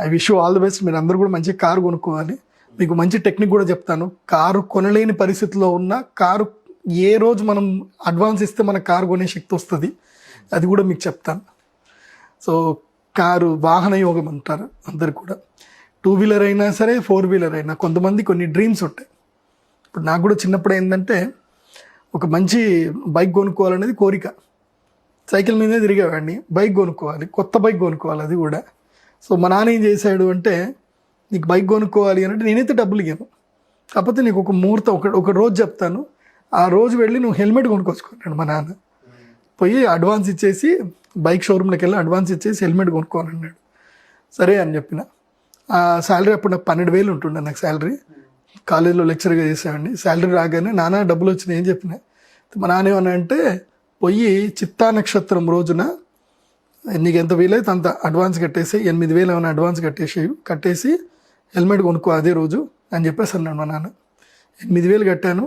I wish all the best. మీరు అందరూ కూడా మంచి కారు కొనుక్కోవాలి. మీకు మంచి టెక్నిక్ కూడా చెప్తాను. కారు కొనలేని పరిస్థితిలో ఉన్న కారు ఏ రోజు మనం అడ్వాన్స్ ఇస్తే మన కారు కొనే శక్తి వస్తుంది. అది కూడా మీకు చెప్తాను. సో కారు వాహన యోగం అంటారు అందరు కూడా. టూ వీలర్ అయినా సరే ఫోర్ వీలర్ అయినా కొంతమంది కొన్ని డ్రీమ్స్ ఉంటాయి. ఇప్పుడు నాకు కూడా చిన్నప్పుడు ఏంటంటే ఒక మంచి బైక్ కొనుక్కోవాలనేది కోరిక. సైకిల్ మీదే తిరిగేవాడిని. బైక్ కొనుక్కోవాలి. కొత్త బైక్ కొనుక్కోవాలి అది కూడా. సో మా నాన్న ఏం చేశాడు అంటే నీకు బైక్ కొనుక్కోవాలి అని అంటే నేనైతే డబ్బులు ఇవ్వను కాకపోతే నీకు ఒక ముహూర్తం ఒక ఒక రోజు చెప్తాను. ఆ రోజు వెళ్ళి నువ్వు హెల్మెట్ కొనుక్కొచ్చుకున్నాడు మా నాన్న. పోయి అడ్వాన్స్ ఇచ్చేసి బైక్ షోరూమ్లోకి వెళ్ళి అడ్వాన్స్ ఇచ్చేసి హెల్మెట్ కొనుక్కోవాలన్నాడు సరే అని చెప్పిన. ఆ శాలరీ అప్పుడు నాకు పన్నెండు వేలు ఉంటుండే నాకు శాలరీ. కాలేజీలో లెక్చర్గా చేసేవాడిని. శాలరీ రాగానే నాన్న డబ్బులు వచ్చినాయి ఏం చెప్పిన. మా నాన్న ఏమన్నా అంటే పోయి చిత్తా నక్షత్రం రోజున నీకు ఎంత వీలైతే అంత అడ్వాన్స్ కట్టేసి ఎనిమిది వేలు ఏమైనా అడ్వాన్స్ కట్టేసి కట్టేసి హెల్మెట్ కొనుక్కో అదే రోజు అని చెప్పేసి అన్నాడు మా నాన్న. ఎనిమిది వేలు కట్టాను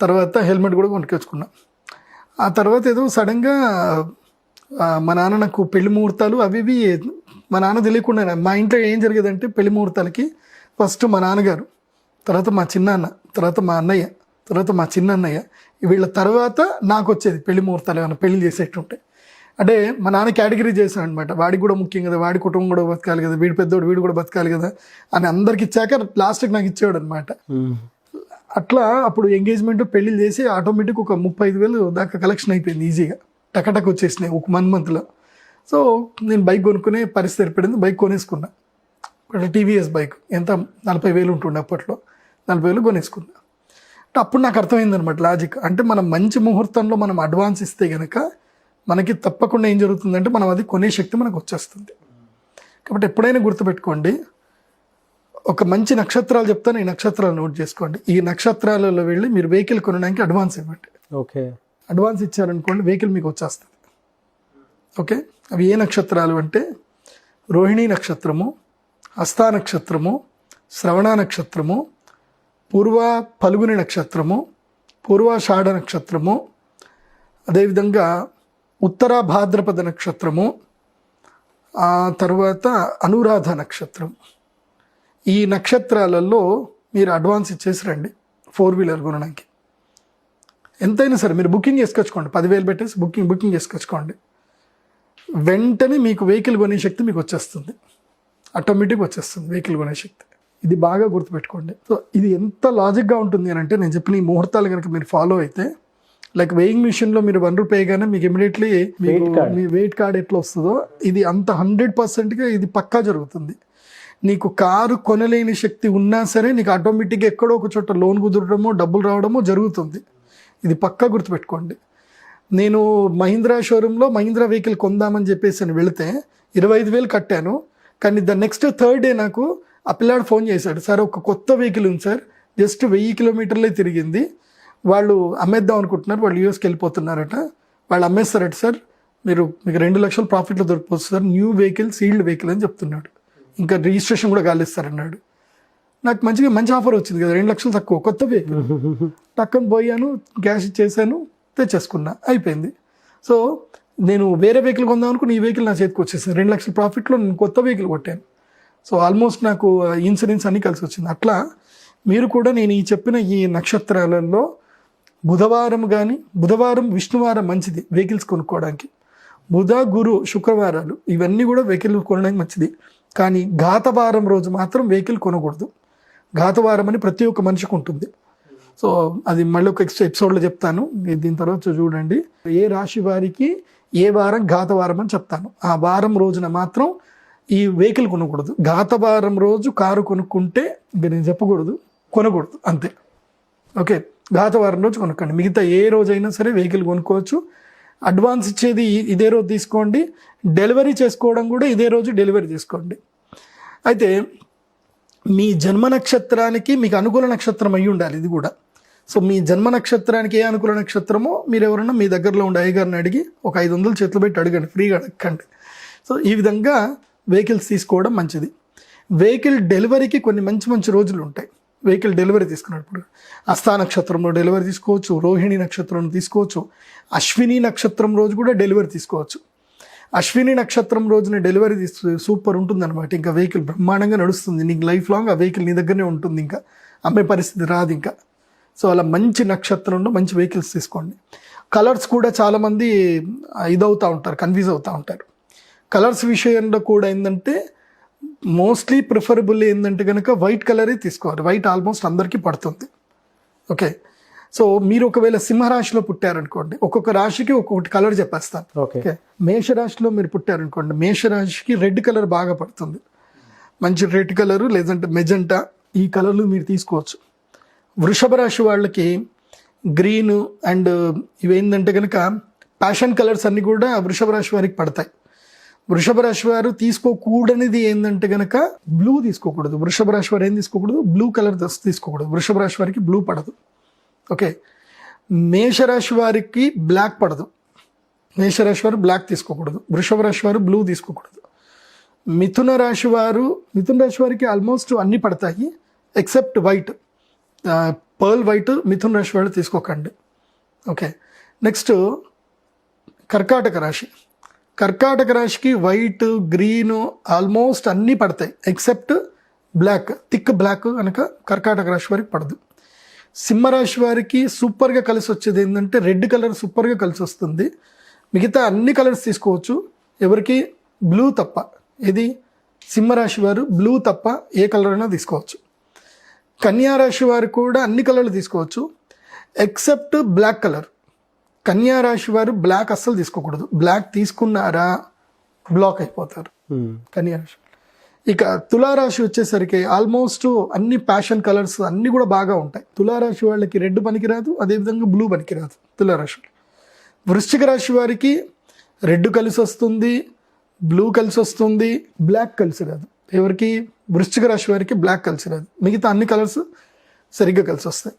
తర్వాత హెల్మెట్ కూడా కొనుక్కొచ్చుకున్నా. ఆ తర్వాత ఏదో సడన్గా మా నాన్న నాకు పెళ్ళి ముహూర్తాలు అవి ఇవి మా నాన్న తెలియకుండా మా ఇంట్లో ఏం జరిగేదంటే పెళ్ళి ముహూర్తాలకి ఫస్ట్ మా నాన్నగారు తర్వాత మా చిన్నాన్న తర్వాత మా అన్నయ్య తర్వాత మా చిన్న అన్నయ్య వీళ్ళ తర్వాత నాకు వచ్చేది పెళ్ళి ముహూర్తాలు ఏమైనా పెళ్ళి చేసేటట్టుంటే. అంటే మా నాన్న కేటగిరీ చేశాను అనమాట వాడికి కూడా ముఖ్యం కదా వాడి కుటుంబం కూడా బతకాలి కదా వీడి పెద్దోడు వీడు కూడా బతకాలి కదా అని అందరికి ఇచ్చాక లాస్ట్కి నాకు ఇచ్చేవాడు అనమాట అట్లా అప్పుడు ఎంగేజ్మెంట్ పెళ్ళి చేసి ఆటోమేటిక్ ఒక ముప్పై ఐదు వేలు దాకా కలెక్షన్ అయిపోయింది ఈజీగా టకటక్ వచ్చేసినాయి ఒక వన్ మంత్లో సో నేను బైక్ కొనుక్కునే పరిస్థితి ఏర్పడింది బైక్ కొనేసుకున్నా. టీవీఎస్ బైక్ ఎంత? నలభై వేలు ఉంటుండే అప్పట్లో. నలభై వేలు కొనేసుకున్నా. అంటే అప్పుడు నాకు అర్థమైంది అనమాట లాజిక్ అంటే మనం మంచి ముహూర్తంలో మనం అడ్వాన్స్ ఇస్తే గనక మనకి తప్పకుండా ఏం జరుగుతుందంటే మనం అది కొనే శక్తి మనకు వచ్చేస్తుంది. కాబట్టి ఎప్పుడైనా గుర్తుపెట్టుకోండి ఒక మంచి నక్షత్రాలు చెప్తాను ఈ నక్షత్రాలు నోట్ చేసుకోండి. ఈ నక్షత్రాలలో వెళ్ళి మీరు వెహికల్ కొనడానికి అడ్వాన్స్ ఇవ్వండి. ఓకే. అడ్వాన్స్ ఇచ్చారనుకోండి వెహికల్ మీకు వచ్చేస్తుంది. ఓకే? అవి ఏ నక్షత్రాలు అంటే రోహిణి నక్షత్రము హస్తా నక్షత్రము శ్రవణ నక్షత్రము పూర్వ పలుగుని నక్షత్రము పూర్వాషాఢ నక్షత్రము అదేవిధంగా ఉత్తర భాద్రపద నక్షత్రము ఆ తర్వాత అనురాధ నక్షత్రం. ఈ నక్షత్రాలలో మీరు అడ్వాన్స్ ఇచ్చేసి రండి ఫోర్ వీలర్ కొనడానికి. ఎంతైనా సరే మీరు బుకింగ్ చేసుకొచ్చుకోండి పదివేలు పెట్టేసి బుకింగ్ బుకింగ్ చేసుకొచ్చుకోండి వెంటనే మీకు వెహికల్ కొనే శక్తి మీకు వచ్చేస్తుంది. ఆటోమేటిక్ వచ్చేస్తుంది వెహికల్ కొనే శక్తి. ఇది బాగా గుర్తుపెట్టుకోండి. సో ఇది ఎంత లాజిక్గా ఉంటుంది అని అంటే నేను చెప్పిన ఈ ముహూర్తాలు కనుక మీరు ఫాలో అయితే లైక్ వెయింగ్ మిషన్లో మీరు వన్ రూపీ గానే మీకు ఇమీడియట్లీ. మీ వెయిట్ కార్డ్ ఎట్లా వస్తుందో ఇది అంత హండ్రెడ్ పర్సెంట్గా ఇది పక్కా జరుగుతుంది. నీకు కారు కొనలేని శక్తి ఉన్నా సరే నీకు ఆటోమేటిక్గా ఎక్కడో ఒక చోట లోన్ కుదరడమో డబ్బులు రావడమో జరుగుతుంది. ఇది పక్కా గుర్తుపెట్టుకోండి. నేను మహీంద్రా షోరూంలో మహీంద్రా వెహికల్ కొందామని చెప్పేసి అని వెళితే ఇరవై ఐదు వేలు కట్టాను. కానీ ద నెక్స్ట్ థర్డ్ డే నాకు ఆ పిల్లాడు ఫోన్ చేశాడు. సార్ ఒక కొత్త వెహికల్ ఉంది సార్. జస్ట్ వెయ్యి కిలోమీటర్లే తిరిగింది. వాళ్ళు అమ్మేద్దాం అనుకుంటున్నారు వాళ్ళు యూఎస్కి వెళ్ళిపోతున్నారట. వాళ్ళు అమ్మేస్తారట సార్ మీరు మీకు రెండు లక్షల ప్రాఫిట్లో దొరికిపోతుంది sir new vehicle sealed vehicle అని చెప్తున్నాడు. ఇంకా రిజిస్ట్రేషన్ కూడా కాలిస్తారన్నాడు. నాకు మంచిగా మంచి ఆఫర్ వచ్చింది కదా రెండు లక్షలు తక్కువ కొత్త వెహికల్. టక్కన పోయాను క్యాష్ ఇచ్చేసాను తెచ్చేసుకున్నా అయిపోయింది. సో నేను వేరే వెహికల్ కొందాం అనుకుని ఈ వెహికల్ నా చేతికి వచ్చేసింది. రెండు లక్షల ప్రాఫిట్లో నేను కొత్త వెహికల్ కొట్టాను. సో ఆల్మోస్ట్ నాకు ఇన్సూరెన్స్ అన్నీ కలిసి వచ్చింది. అట్లా మీరు కూడా నేను ఈ చెప్పిన ఈ నక్షత్రాలలో బుధవారం కానీ బుధవారం విష్ణువారం మంచిది వెహికల్స్ కొనుక్కోవడానికి. బుధ గురు శుక్రవారాలు ఇవన్నీ కూడా వెహికల్ కొనడానికి మంచిది. కానీ ఘాతవారం రోజు మాత్రం వెహికల్ కొనకూడదు. ఘాతవారం అని ప్రతి ఒక్క మనిషికి ఉంటుంది. సో అది మళ్ళీ ఒక ఎక్స్ట్రా ఎపిసోడ్లో చెప్తాను. దీని తర్వాత చూడండి. ఏ రాశి వారికి ఏ వారం ఘాతవారం అని చెప్తాను. ఆ వారం రోజున మాత్రం ఈ వెహికల్ కొనకూడదు. ఘాతవారం రోజు కారు కొనుక్కుంటే ఇంకా నేను చెప్పకూడదు కొనకూడదు అంతే. ఓకే. గాతవారం రోజు కొనుక్కోండి మిగతా ఏ రోజైనా సరే వెహికల్ కొనుక్కోవచ్చు. అడ్వాన్స్ ఇచ్చేది ఇదే రోజు తీసుకోండి. డెలివరీ చేసుకోవడం కూడా ఇదే రోజు డెలివరీ తీసుకోండి అయితే మీ జన్మ నక్షత్రానికి మీకు అనుకూల నక్షత్రం అయి ఉండాలి ఇది కూడా. సో మీ జన్మ నక్షత్రానికి ఏ అనుకూల నక్షత్రమో మీరు ఎవరన్నా మీ దగ్గరలో ఉండే అయ్యగారిని అడిగి ఒక ఐదు వందలు చేతులు పెట్టి అడగండి. ఫ్రీగా అడగండి సో ఈ విధంగా వెహికల్స్ తీసుకోవడం మంచిది. వెహికల్ డెలివరీకి కొన్ని మంచి మంచి రోజులు ఉంటాయి. వెహికల్ డెలివరీ తీసుకున్నప్పుడు అస్థా నక్షత్రంలో డెలివరీ తీసుకోవచ్చు రోహిణి నక్షత్రం తీసుకోవచ్చు అశ్విని నక్షత్రం రోజు కూడా డెలివరీ తీసుకోవచ్చు. అశ్విని నక్షత్రం రోజున డెలివరీ తీసు సూపర్ ఉంటుందన్నమాట. ఇంకా వెహికల్ బ్రహ్మాండంగా నడుస్తుంది. నీకు లైఫ్ లాంగ్ ఆ వెహికల్ నీ దగ్గరనే ఉంటుంది ఇంకా. అమ్మే పరిస్థితి రాదు ఇంకా. సో అలా మంచి నక్షత్రంలో మంచి వెహికల్స్ తీసుకోండి. కలర్స్ కూడా చాలామంది ఇదవుతూ ఉంటారు కన్ఫ్యూజ్ అవుతూ ఉంటారు. కలర్స్ విషయంలో కూడా ఏంటంటే మోస్ట్లీ ప్రిఫరబుల్ ఏంటంటే కనుక వైట్ కలరే తీసుకోవాలి. వైట్ ఆల్మోస్ట్ అందరికీ పడుతుంది. ఓకే సో మీరు ఒకవేళ సింహరాశిలో పుట్టారనుకోండి ఒక్కొక్క రాశికి ఒక్కొక్కటి కలర్ చెప్పేస్తాను. ఓకే మేషరాశిలో మీరు పుట్టారనుకోండి మేషరాశికి రెడ్ కలర్ బాగా పడుతుంది. మంచి రెడ్ కలరు లేదంటే మెజెంటా ఈ కలర్లు మీరు తీసుకోవచ్చు. వృషభ రాశి వాళ్ళకి గ్రీన్ అండ్ ఇవేంటంటే కనుక ప్యాషన్ కలర్స్ అన్నీ కూడా వృషభ రాశి వారికి పడతాయి. వృషభ రాశి వారు తీసుకోకూడనిది ఏంటంటే గనక బ్లూ తీసుకోకూడదు. వృషభ రాశి వారు ఏం తీసుకోకూడదు? బ్లూ కలర్ తీసుకోకూడదు. వృషభ రాశి వారికి బ్లూ పడదు. ఓకే. మేషరాశి వారికి బ్లాక్ పడదు. మేషరాశి వారు బ్లాక్ తీసుకోకూడదు. వృషభ రాశి వారు బ్లూ తీసుకోకూడదు. మిథున రాశి వారు మిథున రాశి వారికి ఆల్మోస్ట్ అన్ని పడతాయి ఎక్సెప్ట్ వైట్ పర్ల్ వైట్ మిథున రాశి వాళ్ళు తీసుకోకండి. ఓకే. నెక్స్ట్ కర్కాటక రాశి. కర్కాటక రాశికి వైట్ గ్రీన్ ఆల్మోస్ట్ అన్నీ పడతాయి ఎక్సెప్ట్ బ్లాక్ థిక్ బ్లాక్ కనుక కర్కాటక రాశి వారికి పడదు. సింహరాశి వారికి సూపర్గా కలిసి వచ్చేది ఏంటంటే రెడ్ కలర్ సూపర్గా కలిసి వస్తుంది. మిగతా అన్ని కలర్స్ తీసుకోవచ్చు. ఎవరికి? బ్లూ తప్ప. ఇది సింహరాశి వారు బ్లూ తప్ప ఏ కలర్ అయినా తీసుకోవచ్చు. కన్యా రాశి వారు కూడా అన్ని కలర్లు తీసుకోవచ్చు. Except black colour. కన్యా రాశి వారు బ్లాక్ అస్సలు తీసుకోకూడదు. బ్లాక్ తీసుకున్నారా బ్లాక్ అయిపోతారు. కన్యా రాశి ఇక తులారాశి వచ్చేసరికి ఆల్మోస్ట్ అన్ని ప్యాషన్ కలర్స్ అన్ని కూడా బాగా ఉంటాయి. తులారాశి వాళ్ళకి రెడ్ పనికిరాదు అదేవిధంగా బ్లూ పనికిరాదు తులారాశి. వృశ్చిక రాశి వారికి రెడ్ కలిసి వస్తుంది బ్లూ కలిసి వస్తుంది బ్లాక్ కలిసి రాదు. ఎవరికి? వృశ్చిక రాశి వారికి బ్లాక్ కలిసి రాదు. మిగతా అన్ని కలర్స్ సరిగ్గా కలిసి వస్తాయి.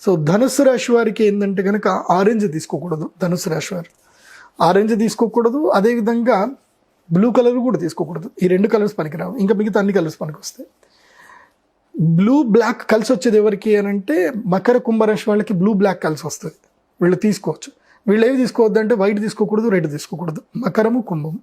సో ధనుసు రాశి వారికి ఏంటంటే కనుక ఆరెంజ్ తీసుకోకూడదు ధనుసు రాశి వారు. ఆరెంజ్ తీసుకోకూడదు అదేవిధంగా బ్లూ కలర్ కూడా తీసుకోకూడదు. ఈ రెండు కలర్స్ పనికిరావు ఇంకా మిగతా అన్ని కలర్స్ పనికి వస్తాయి బ్లూ బ్లాక్ కలిసి వచ్చేది ఎవరికి అని అంటే మకర కుంభరాశి వాళ్ళకి బ్లూ బ్లాక్ కలిసి వస్తుంది. వీళ్ళు తీసుకోవచ్చు. వీళ్ళు ఏవి తీసుకోవద్దు అంటే వైట్ తీసుకోకూడదు రెడ్ తీసుకోకూడదు. మకరము కుంభము.